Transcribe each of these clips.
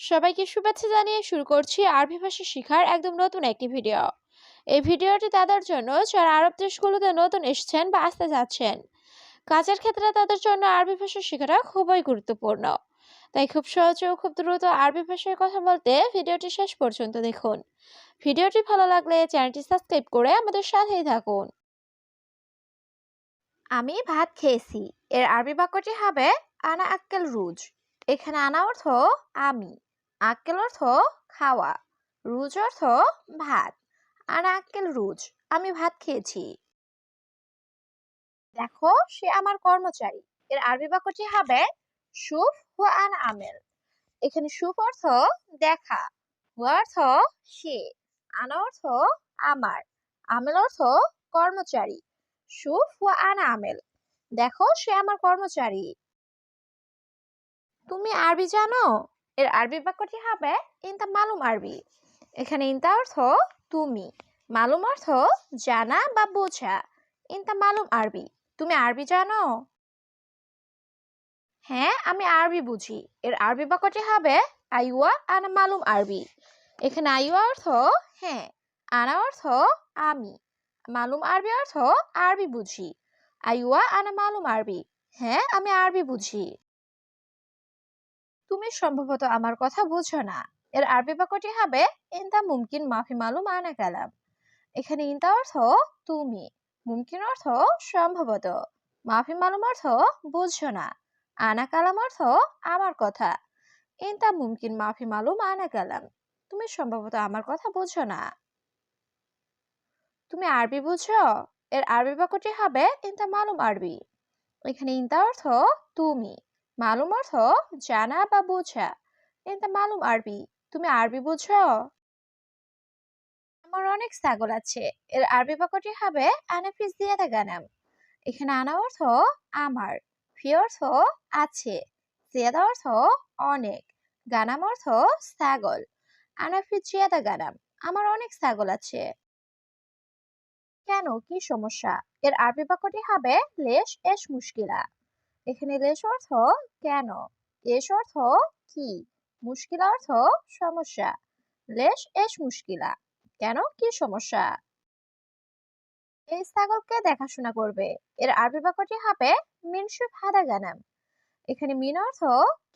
সবাইকে শুভেচ্ছা জানিয়ে শুরু করছি আরবি ভাষা শেখার একদম নতুন একটি ভিডিও এই ভিডিওটি তাদের জন্য, যারা আরব দেশগুলোতে নতুন এসছেন বা আসতে যাচ্ছেন, কাজের ক্ষেত্রে তাদের জন্য আরবি ভাষা শেখাটা খুবই গুরুত্বপূর্ণ। তাই খুব সহজে ও খুব দ্রুত আরবি ভাষায় কথা বলতে ভিডিওটি শেষ পর্যন্ত দেখুন। ভিডিওটি ভালো লাগলে চ্যানেলটি সাবস্ক্রাইব করে আমাদের সাথেই থাকুন। আমি ভাত খেয়েছি। এর আরবি বাক্যটি হবে, আনা আক্কেল রুজ। এখানে আনা অর্থ, আমি। আক্কেল অর্থ খাওয়া, রুজ অর্থ ভাত আনা আক্কেল রুজ। আমি ভাত খেয়েছি। দেখো, সে আমার কর্মচারী। এর আরবি বাক্যটি হবে সুফ হুয়া আন আমেল। এখানে সুফ অর্থ দেখা, হুয়া অর্থ সে, আনা অর্থ আমার, আমেল অর্থ কর্মচারী। সুফ হুয়া আন আমেল। দেখো, সে আমার কর্মচারী। তুমি আরবি জানো? এর আরবি বাক্যটি হবে ইনতা মালুম আরবি এখানে ইনতা অর্থ তুমি মালুম অর্থ জানা বা বোঝা ইনতা মালুম আরবি তুমি আরবি জানো হ্যাঁ আমি আরবি বুঝি। এর আরবি বাক্যটি হবে আইওয়া আনা মালুম আরবি এখানে আইওয়া অর্থ হ্যাঁ আনা অর্থ আমি মালুম আরবি অর্থ আরবি বুঝি। আইওয়া আনা মালুম আরবি হ্যাঁ আমি আরবি বুঝি তুমি সম্ভবত আমার কথা বুঝো না। এর আরবি বাক্যটি হবে, ইনতা মুমকিন মাফি মালুম আনা কালাম। এখানে ইনতা অর্থ, তুমি। মুমকিন অর্থ, সম্ভবত। মাফি মালুম অর্থ বুঝছ না। আনা কালাম অর্থ, আমার কথা। ইনতা মুমকিন মাফি মালুম আনা কালাম। তুমি সম্ভবত আমার কথা বুঝো না। তুমি আরবি বুঝো? এর আরবি বাক্যটি হবে, ইনতা মালুম আরবি। এখানে ইনতা অর্থ, তুমি। মালুম অর্থ জানা বা বোঝা। ইনতা মালুম আরবি। তুমি আরবি বুঝো? আমার অনেক ছাগল আছে। এর আরবি বাক্যটি হবে আনাফিস জিয়াদা গানাম। এখানে আনা অর্থ আমার, ফি অর্থ আছে, জিয়াদা অর্থ অনেক, গানাম অর্থ ছাগল। আনাফিস জিয়াদা গানাম, আমার অনেক ছাগল আছে। কেন? কি সমস্যা? এর আরবি বাক্যটি হবে লেশ এস মুশকিলা। এখানে লেশ অর্থ কেন? এস অর্থ কি? মুশকিলা অর্থ সমস্যা। লেশ এস মুশকিলা। কেন? কি সমস্যা? এই ছাগলকে দেখাশোনা করবে। এর আরবি বাক্যটি হবে মিনসুফ হাদা গানাম। এখানে মিন অর্থ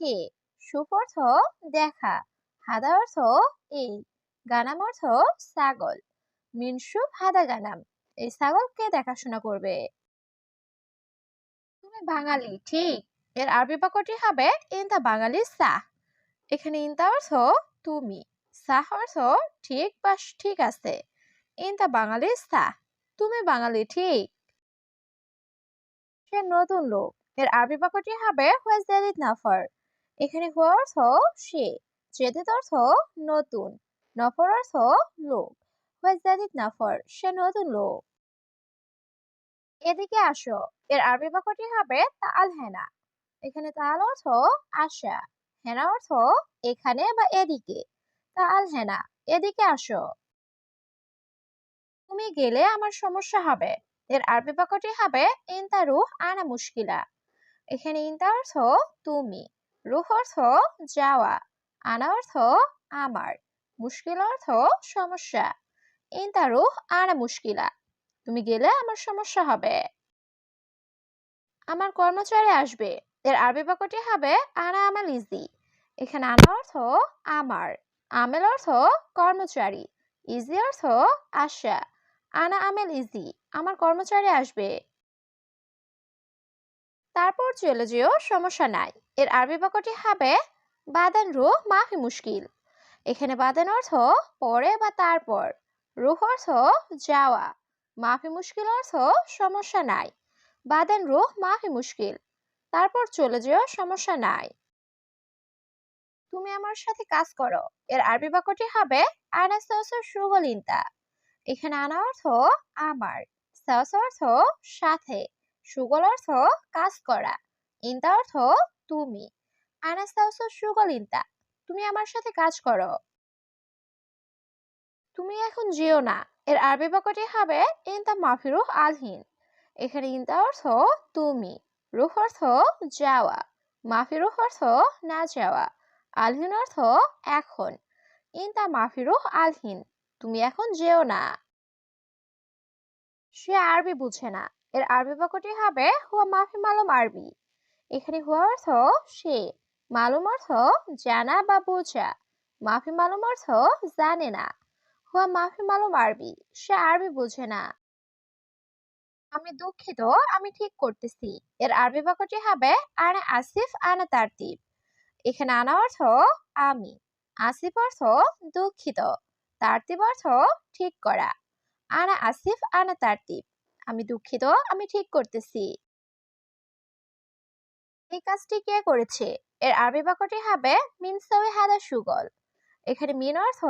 কে? সুফ অর্থ দেখা। হাদা অর্থ এই। গানাম অর্থ ছাগল। মিনসুফ হাদা গানাম। এই ছাগলকে দেখাশোনা করবে। তুমি বাঙালি, ঠিক। এর আরবি বাক্যটি হবে ইনতা বাঙালি সাহ এখানে ইনতা অর্থ তুমি সাহ অর্থ ঠিক বা ঠিক আছে। ইনতা বাঙালি সাহ তুমি বাঙালি, ঠিক সে নতুন লোক। এর আরবি বাক্যটি হবে হুয়াজ নাফর এখানে হুয়া অর্থ সে জেদিদ অর্থ নতুন নফর অর্থ লোক হুয়াজ নাফর সে নতুন লোক এদিকে আসো। এর আরবি বাক্যটি হবে তাল হেনা এখানে তাল অর্থ আশা। হেনা অর্থ এখানে বা এদিকে। তাল হেনা এদিকে আসো। তুমি গেলে আমার সমস্যা হবে। এর আরবি বাক্যটি হবে ইনতা রুহ আনা মুশকিলা। এখানে ইনতা অর্থ তুমি। রুহ অর্থ যাওয়া। আনা অর্থ আমার। মুশকিল অর্থ সমস্যা। ইনতা রুহ আনা মুশকিলা। তুমি গেলে আমার সমস্যা হবে। আমার কর্মচারী আসবে। এর আরবি বাক্যটি হবে, আনা আমাল ইজি। এখানে আনা অর্থ, আমার। আমেল অর্থ, কর্মচারী। ইজি অর্থ, আশা। আনা আমেল ইজি। আমার কর্মচারী আসবে। তারপর চলে যেও, সমস্যা নাই। এর আরবি বাক্যটি হবে, বাদান রুহ মাফি মুশকিল। এখানে বাদান অর্থ, পরে বা তারপর। রুহ অর্থ, যাওয়া। মাফি মুশকিল অর্থ সমস্যা নাই। বাদান রুহ, মাফি মুশকিল। তারপর চলে যেও, সমস্যা নাই। তুমি আমার সাথে কাজ করো। এর আরবি বাক্যটি হবে আনাসাস সুগলিন্তা এখানে আনা অর্থ, আমার। সাস অর্থ, সাথে। সুগল অর্থ, কাজ করা। ইন্তা অর্থ, তুমি। আনাসাস সুগলিন্তা তুমি আমার সাথে কাজ করো। তুমি এখন যেও না। এর আরবি বাক্যটি হবে ইনতা মাফিরুহ আলহিন এখানে ইনতা অর্থ তুমি রুহ অর্থ যাওয়া মাফিরুহ অর্থ না যাওয়া আলহিন অর্থ এখন ইনতা মাফিরুহ আলহিন তুমি এখন যেও না সে আরবি বুঝে না। এর আরবি বাক্যটি হবে হুয়া মাফি মালুম আরবি এখানে হুয়া অর্থ সে মালুম অর্থ জানা বা বোঝা মাফি মালুম অর্থ জানে না হুয়া মাফি মালুম আরবি। সে আরবি বুঝে না। আমি দুঃখিত, আমি ঠিক করতেছি। এর আরবি বাক্যটি হবে, আনা আসিফ, আনা তারতিব। এখানে আনা অর্থ, আমি। আসিফ অর্থ, দুঃখিত। তারতিব অর্থ, ঠিক করা। আনা আসিফ, আনা তারতিব। আমি দুঃখিত, আমি ঠিক করতেছি। এই কাজটি কে করেছে? এর আরবি বাক্যটি হবে, মিন হাদা সুগল। এখানে মিন অর্থ,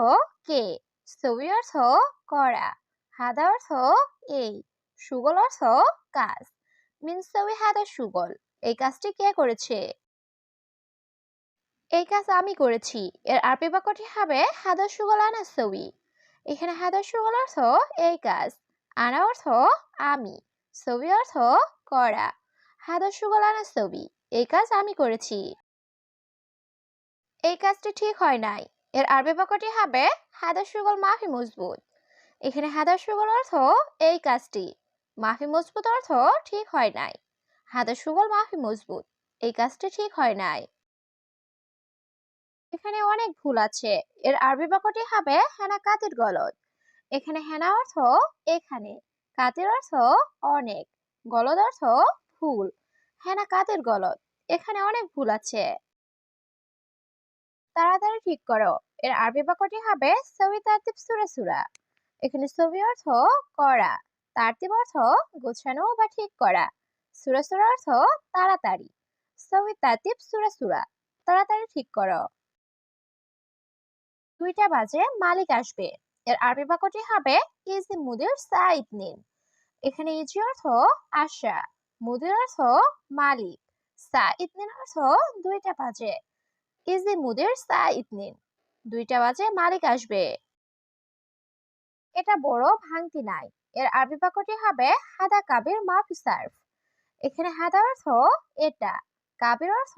কে? সৌই অর্থ করা হাদা অর্থ এই, সুগল অর্থ কাজ। মিন সৌই হাদা সুগল, এই কাজটি কে করেছে এই কাজ আমি করেছি এর আরবি বাক্যটি হবে হাদা সুগল আনা সৌই এখানে হাদা সুগল অর্থ এই কাজ, আনা অর্থ আমি, ছবি অর্থ করা হাদা সুগল আনা ছবি, এই কাজ আমি করেছি এই কাজটি ঠিক হয় নাই এর আরবি বাক্যটি হবে হাদা সুগল মাফি মজবুত। এখানে হাদা সুগল অর্থ এই কাজটি। মাফি মজবুত অর্থ ঠিক হয় নাই। হাদা সুগল মাফি মজবুত, এই কাজটি ঠিক হয় নাই। এখানে অনেক ভুল আছে। এর আরবি বাক্যটি হবে হেনা কাতির গলদ। এখানে হেনা অর্থ এখানে, কাতির অর্থ অনেক, গলদ অর্থ ভুল, হেনা কাতির গলদ। এখানে অনেক ভুল আছে। তাড়াতাড়ি ঠিক করো। এর আরবি বাক্যটি হবে সবি তারতিব সুরা সুরা। এখানে সবি অর্থ করা, তারতিব অর্থ গোছানো বা ঠিক করা। সুরা সুরা অর্থ তাড়াতাড়ি। সবি তারতিব সুরা সুরা, তাড়াতাড়ি ঠিক করো। দুইটা বাজে মালিক আসবে। এর আরবি বাক্যটি হবে ইজি মুদির সাইদ নিন। এখানে ইজি অর্থ আশা, মুদির অর্থ মালিক। সাইদ নিন অর্থ দুইটা বাজে। ইজি মুদির সাইদ নিন দুইটা বাজে মালিক আসবে। এটা বড় ভাঙতি নাই। এর আরবি বাক্যটি হবে, হাদা কাবির মাফি সার্ফ। এখানে হাদা অর্থ এটা, কাবির অর্থ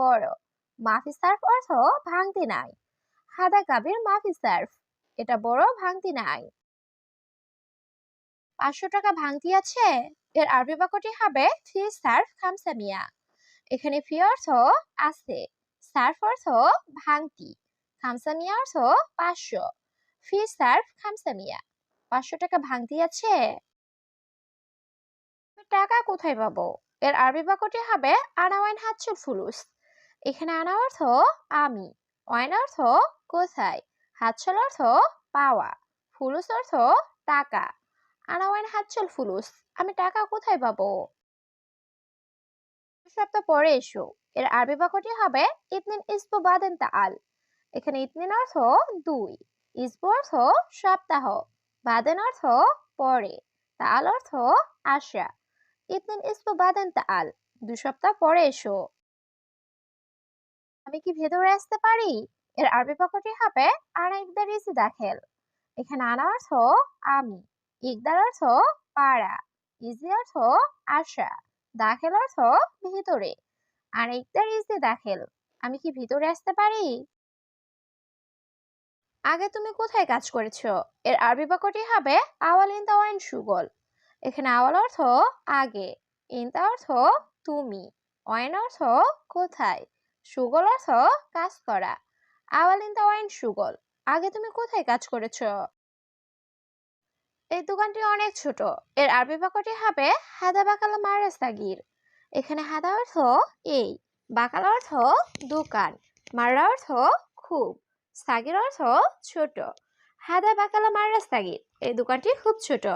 বড় মাফি সার্ফ অর্থ ভাঙতি নাই। হাদা কাবির মাফি সার্ফ। এটা বড় ভাঙতি নাই। পাঁচশো টাকা ভাঙতি আছে। এর আরবি বাক্যটি হবে, ফি সার্ফ খামসামিয়া এখানে ফি অর্থ আছে। সার্ফ অর্থ ভাঙতি, খামসামিয়া অর্থ পাঁচশো। ফি সার্ফ খামসামিয়া, পাঁচশো টাকা ভাঙতি আছে? টাকা কোথায় পাবো? এর আরবি বাক্যটি হবে আনাওয়াইন হাচ্ছুর ফুলুস। এখানে আনা অর্থ আমি, ওয়াইন অর্থ কোথায়? হাতছল অর্থ পাওয়া, ফুলুস অর্থ টাকা। আনাওয়াইন হাতছল ফুলুস, আমি টাকা কোথায় পাবো? সপ্তাহ পরে এসো। এর আরবি বাক্যটি হবে ইতনিন ইসবু বাদেন তাল এখানে ইতনিন অর্থ দুই ইসবু অর্থ সপ্তাহ, বাদেন অর্থ পরে তাল অর্থ আশা ইতনিন ইসবু বাদেন তাল দু সপ্তাহ পরে এসো। আমি কি ভেতরে আসতে পারি? এর আরবি বাক্যটি হবে আনা ইকদার ইসি দাখেল। এখানে আনা অর্থ আমি, ইকদার অর্থ পাড়া, ইজি অর্থ আশা দাখেল অর্থ ভিতরে। আর ইকদার ইসি দাখেল আমি কি ভিতরে আসতে পারি? আগে তুমি কোথায় কাজ করেছ? এর আরবি বাক্যটি হবে আওয়াল ইন দা ওয়াইন সুগল। এখানে আওয়াল অর্থ আগে ইনতা অর্থ তুমি, ওয়াইন অর্থ কোথায়, সুগল অর্থ কাজ করা, আওয়াল ইন দা ওয়াইন সুগল। আগে তুমি কোথায় কাজ করেছ? এই দোকানটি অনেক ছোট, এর আরবি বাক্যটি হবে হাদা বাকালা মারাস্তাগির এখানে হাদা অর্থ এই, বাকাল অর্থ দোকান, মাররা অর্থ খুব, সাগির অর্থ ছোট। হাদা, বাকালা সাগির, এই দোকানটি খুব ছোট।